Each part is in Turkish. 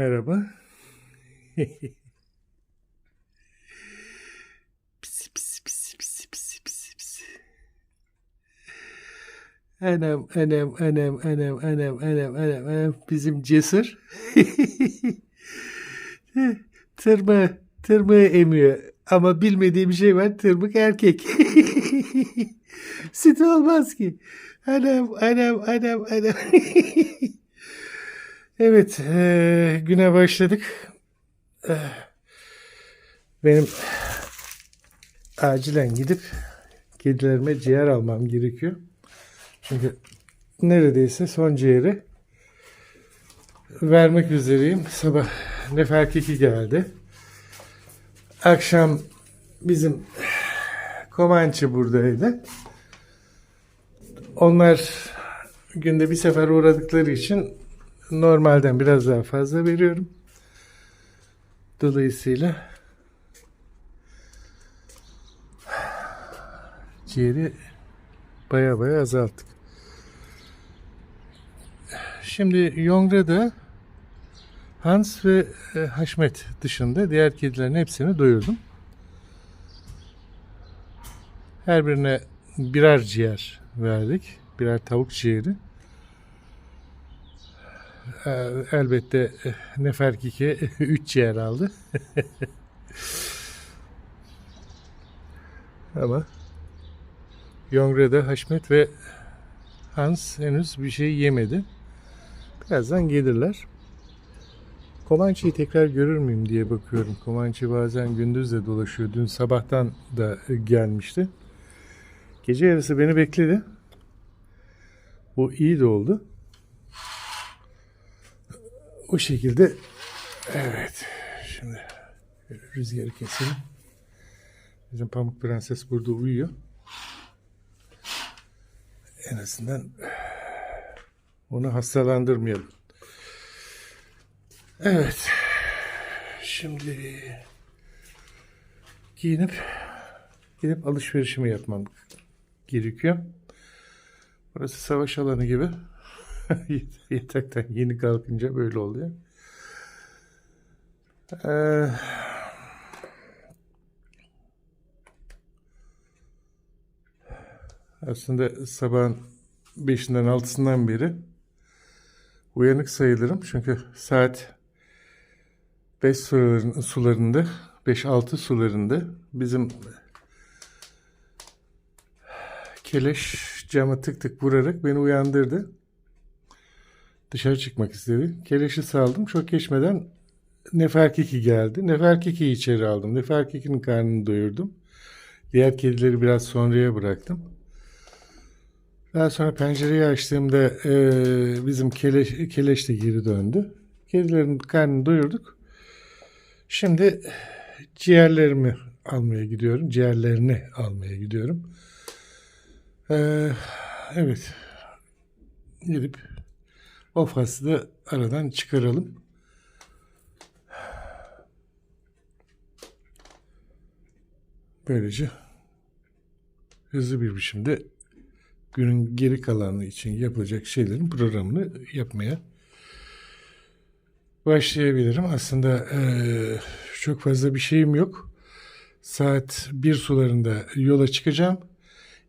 Merhaba. Pisi pisi pisi pisi pisi pisi pisi. Anam anam anam anam anam anam anam anam bizim cesur. Tırmığı, tırmığı emiyor. Ama bilmediği bir şey var. Tırmık erkek. Süt olmaz ki. Anam anam anam anam. Evet, eee, güne başladık. Eh, Benim acilen gidip kedilerime ciğer almam gerekiyor. Çünkü neredeyse son ciğeri vermek üzereyim. Sabah Neferkeki geldi. Akşam bizim Komançı buradaydı. Onlar günde bir sefer uğradıkları için normalden biraz daha fazla veriyorum. Dolayısıyla ciğeri baya baya azalttık. Şimdi Yongra'da Hans ve e, Haşmet dışında diğer kedilerin hepsini doyurdum. Her birine birer ciğer verdik. Birer tavuk ciğeri. Ee, elbette eh, Neferkiki 3 ciğer aldı. Ama Yongre'de Haşmet ve Hans henüz bir şey yemedi. Birazdan gelirler. Komançı'yı tekrar görür müyüm diye bakıyorum. Komançı bazen gündüz de dolaşıyor. Dün sabahtan da gelmişti. Gece yarısı beni bekledi. Bu iyi de oldu. O şekilde evet şimdi rüzgarı keselim. Bizim Pamuk Prenses burada uyuyor. En azından onu hastalandırmayalım. Evet. Şimdi giyinip gidip alışverişimi yapmam gerekiyor. Burası savaş alanı gibi. Yataktan yeni kalkınca böyle oluyor. Ee, aslında sabahın 5'inden 6'sından beri uyanık sayılırım. Çünkü saat 5 suların- sularında 5-6 sularında bizim keleş cama tık tık vurarak beni uyandırdı. Dışarı çıkmak istedi. Keleşi saldım. Çok geçmeden Neferkiki geldi. Neferkiki'yi içeri aldım. Neferkiki'nin karnını doyurdum. Diğer kedileri biraz sonraya bıraktım. Daha sonra pencereyi açtığımda eee, bizim keleş, keleş de geri döndü. Kedilerin karnını doyurduk. Şimdi ciğerlerimi almaya gidiyorum. Ciğerlerini almaya gidiyorum. Eee, evet. Gidip o faslı da aradan çıkaralım. Böylece hızlı bir biçimde günün geri kalanı için yapılacak şeylerin programını yapmaya başlayabilirim. Aslında eee, çok fazla bir şeyim yok. Saat 1 sularında yola çıkacağım.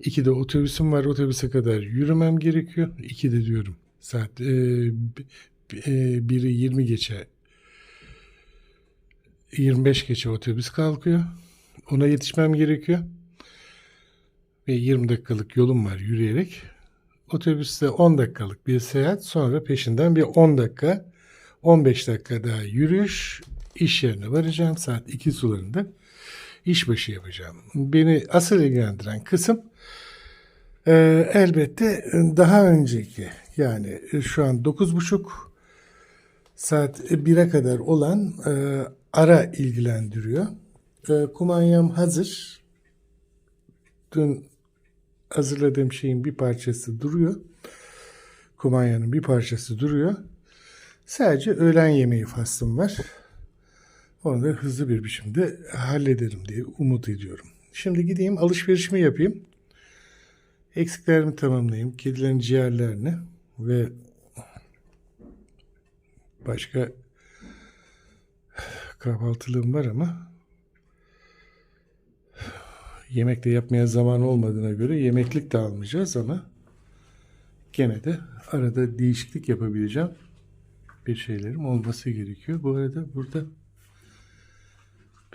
2'de otobüsüm var. Otobüse kadar yürümem gerekiyor. 2'de diyorum. Saat b- eee, biri 20 geçe 25 geçe otobüs kalkıyor. Ona yetişmem gerekiyor. Ve 20 dakikalık yolum var yürüyerek. Otobüste 10 dakikalık bir seyahat sonra peşinden bir 10 dakika 15 dakika daha yürüyüş iş yerine varacağım saat 2 sularında işbaşı yapacağım. Beni asıl ilgilendiren kısım e, elbette daha önceki yani şu an 9.30 saat 1'e kadar olan e, ara ilgilendiriyor. E, kumanyam hazır. Dün hazırladığım şeyin bir parçası duruyor. Kumanyanın bir parçası duruyor. Sadece öğlen yemeği faslım var. Onu da hızlı bir biçimde hallederim diye umut ediyorum. Şimdi gideyim alışverişimi yapayım. Eksiklerimi tamamlayayım. Kedilerin ciğerlerini ve başka kahvaltılığım var ama yemek de yapmaya zaman olmadığına göre yemeklik de almayacağız ama gene de arada değişiklik yapabileceğim bir şeylerim olması gerekiyor. Bu arada burada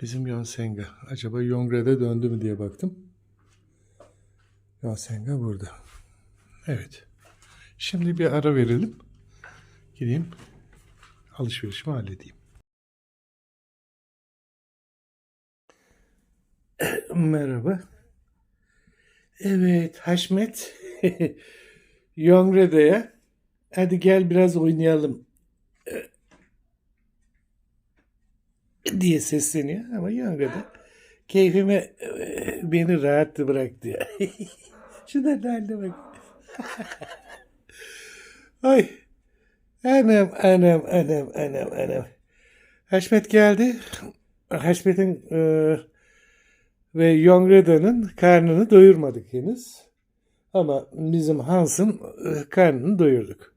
bizim Yonsenga. Acaba Yongre'de döndü mü diye baktım. Yonsenga burada. Evet. Şimdi bir ara verelim. Gideyim alışverişimi halledeyim. Merhaba. Evet Haşmet. Yongre'de Hadi gel biraz oynayalım. diye sesleniyor ama Yongre'de keyfime e, beni rahat bırak diyor. Şuna haline bak. Ay. Anam anam anam anam anam. Haşmet geldi. Haşmet'in e, ve Yongreda'nın karnını doyurmadık henüz. Ama bizim Hans'ın e, karnını doyurduk.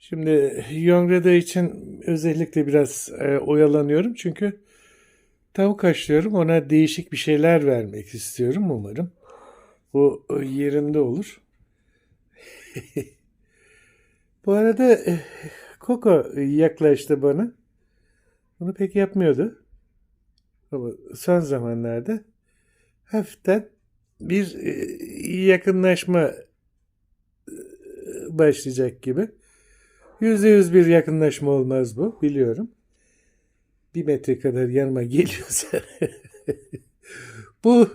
Şimdi Yongreda için özellikle biraz e, oyalanıyorum çünkü tavuk haşlıyorum. Ona değişik bir şeyler vermek istiyorum umarım. Bu e, yerinde olur. Bu arada e, Coco yaklaştı bana. Bunu pek yapmıyordu. Ama son zamanlarda hafiften bir e, yakınlaşma e, başlayacak gibi. Yüzde yüz bir yakınlaşma olmaz bu biliyorum. Bir metre kadar yanıma geliyorsa bu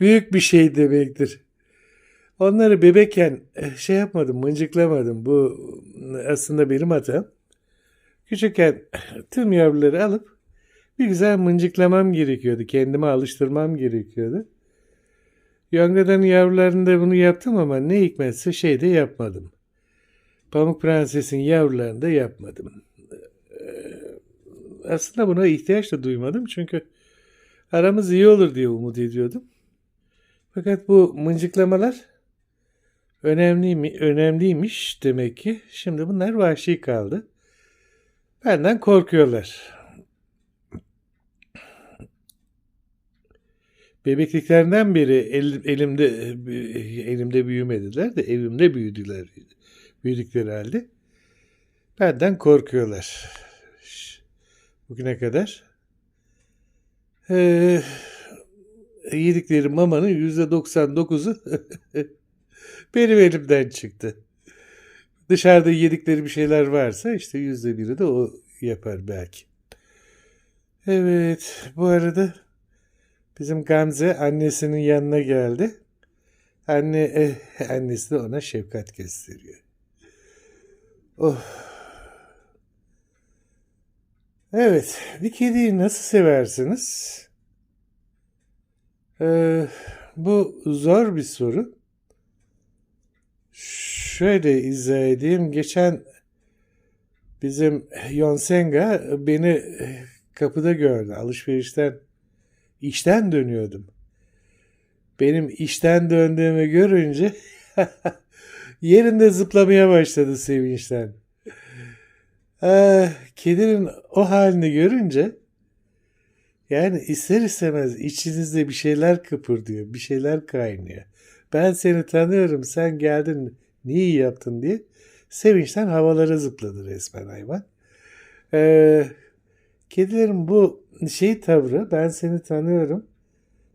büyük bir şey demektir. Onları bebekken e, şey yapmadım, mıncıklamadım. Bu aslında benim hatam. Küçükken tüm yavruları alıp bir güzel mıncıklamam gerekiyordu. Kendime alıştırmam gerekiyordu. Yonga'dan yavrularında bunu yaptım ama ne hikmetse şey de yapmadım. Pamuk Prenses'in yavrularını da yapmadım. Ee, aslında buna ihtiyaç da duymadım çünkü aramız iyi olur diye umut ediyordum. Fakat bu mıncıklamalar önemli önemliymiş demek ki. Şimdi bunlar vahşi kaldı. Benden korkuyorlar. Bebekliklerinden beri el, elimde elimde büyümediler de evimde büyüdüler. Büyüdükleri halde benden korkuyorlar. Bugüne kadar ee, yedikleri mamanın yüzde 99'u benim elimden çıktı. Dışarıda yedikleri bir şeyler varsa işte yüzde biri de o yapar belki. Evet bu arada Bizim Gamze annesinin yanına geldi. Anne, eh, annesi de ona şefkat gösteriyor. Oh. Evet, bir kediyi nasıl seversiniz? Ee, bu zor bir soru. Şöyle izah. Geçen bizim Yonsenga beni kapıda gördü. Alışverişten işten dönüyordum. Benim işten döndüğümü görünce yerinde zıplamaya başladı sevinçten. Ee, kedinin o halini görünce yani ister istemez içinizde bir şeyler kıpırdıyor, bir şeyler kaynıyor. Ben seni tanıyorum, sen geldin, niye yaptın diye sevinçten havalara zıpladı resmen hayvan. Ee, kedilerin bu şey tavrı ben seni tanıyorum.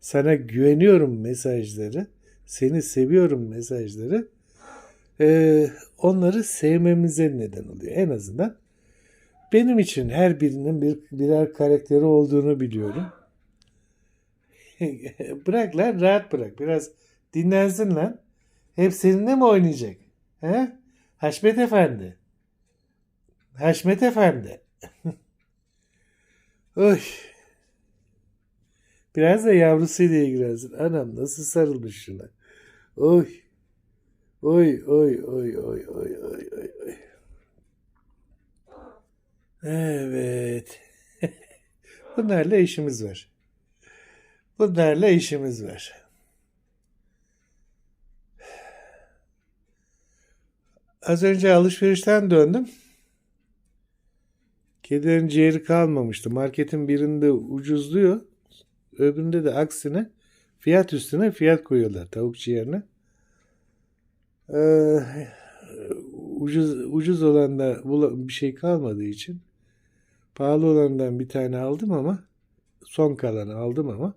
Sana güveniyorum mesajları. Seni seviyorum mesajları. Ee, onları sevmemize neden oluyor. En azından benim için her birinin bir birer karakteri olduğunu biliyorum. bırak lan rahat bırak. Biraz dinlensin lan. Hep seninle mi oynayacak? He? Haşmet Efendi. Haşmet Efendi. Oy. Biraz da yavrusuyla ilgilensin. Anam nasıl sarılmış şuna. Oy. Oy oy oy oy oy oy oy oy. Evet. Bunlarla işimiz var. Bunlarla işimiz var. Az önce alışverişten döndüm. Kedilerin ciğeri kalmamıştı. Marketin birinde ucuzluyor. Öbüründe de fiyat üstüne fiyat koyuyorlar tavuk ciğerine. Ee, ucuz ucuz olanda bir şey kalmadığı için pahalı olandan bir tane aldım ama son kalanı aldım ama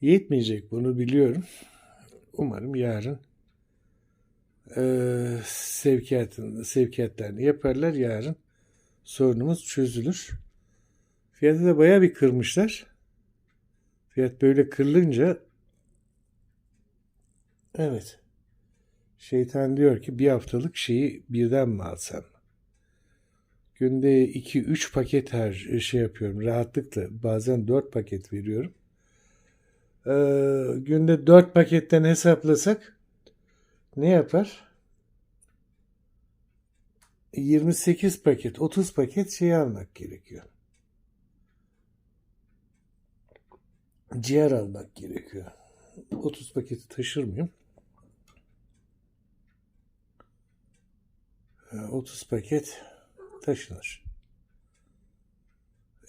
yetmeyecek bunu biliyorum. Umarım yarın e, sevkiyatını, sevkiyatlarını yaparlar. Yarın sorunumuz çözülür. Fiyatı da baya bir kırmışlar. Fiyat böyle kırılınca evet şeytan diyor ki bir haftalık şeyi birden mi alsam? Günde 2-3 paket her şey yapıyorum rahatlıkla. Bazen 4 paket veriyorum. Ee, günde 4 paketten hesaplasak ne yapar? 28 paket, 30 paket şey almak gerekiyor. Ciğer almak gerekiyor. 30 paketi taşır mıyım? 30 paket taşınır.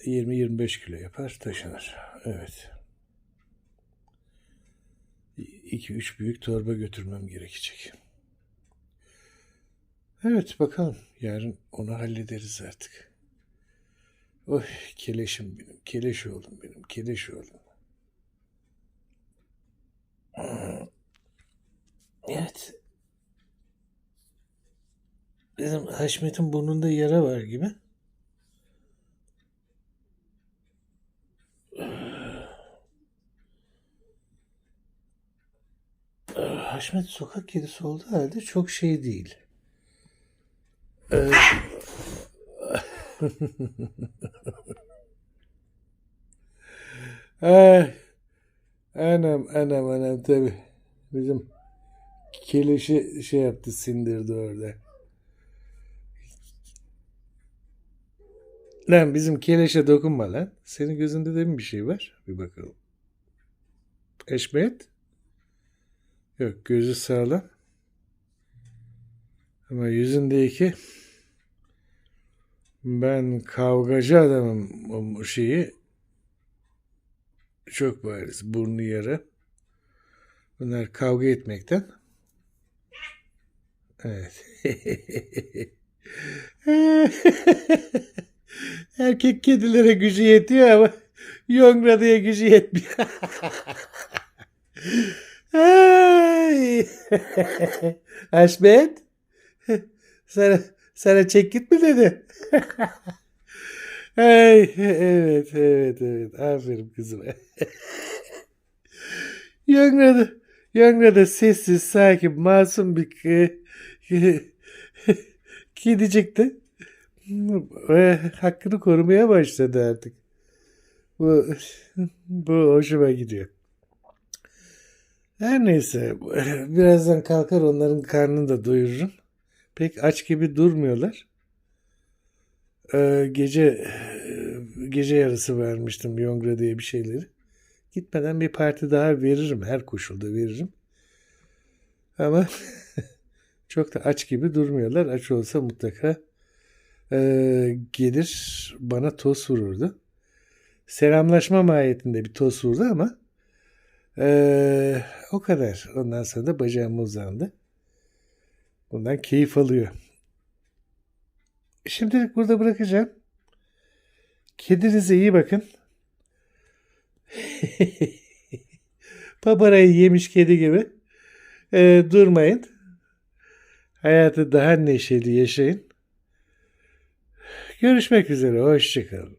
20-25 kilo yapar taşınır. Evet. 2-3 büyük torba götürmem gerekecek. Evet bakalım. Yarın onu hallederiz artık. Oy keleşim benim. Keleş oğlum benim. Keleş oğlum. Evet. Bizim Haşmet'in burnunda yara var gibi. Haşmet sokak kedisi olduğu halde çok şey değil. Ee, Ay, anam anam anam tabi. Bizim keleşi şey yaptı sindirdi orada. Lan bizim keleşe dokunma lan. Senin gözünde de mi bir şey var? Bir bakalım. Eşmet? Yok gözü sağlam. Ama yüzündeki ben kavgacı adamım o şeyi çok bariz. Burnu yara. Bunlar kavga etmekten. Evet. Erkek kedilere gücü yetiyor ama Yongradı'ya gücü yetmiyor. Ay. Haşmet. Sana, sana çek git mi dedi? Ay, evet, evet, evet. Aferin kızım. Yongradı, Yongradı sessiz, sakin, masum bir kedicikti. Ve hakkını korumaya başladı artık. Bu, bu hoşuma gidiyor. Her neyse birazdan kalkar onların karnını da doyururum. Pek aç gibi durmuyorlar. Ee, gece gece yarısı vermiştim Yongra diye bir şeyleri. Gitmeden bir parti daha veririm. Her koşulda veririm. Ama çok da aç gibi durmuyorlar. Aç olsa mutlaka e, gelir bana toz vururdu. Selamlaşma mahiyetinde bir toz vurdu ama ee, o kadar. Ondan sonra da bacağım uzandı. Bundan keyif alıyor. Şimdilik burada bırakacağım. Kedinize iyi bakın. Paparayı yemiş kedi gibi. Ee, durmayın. Hayatı daha neşeli yaşayın. Görüşmek üzere. Hoşçakalın.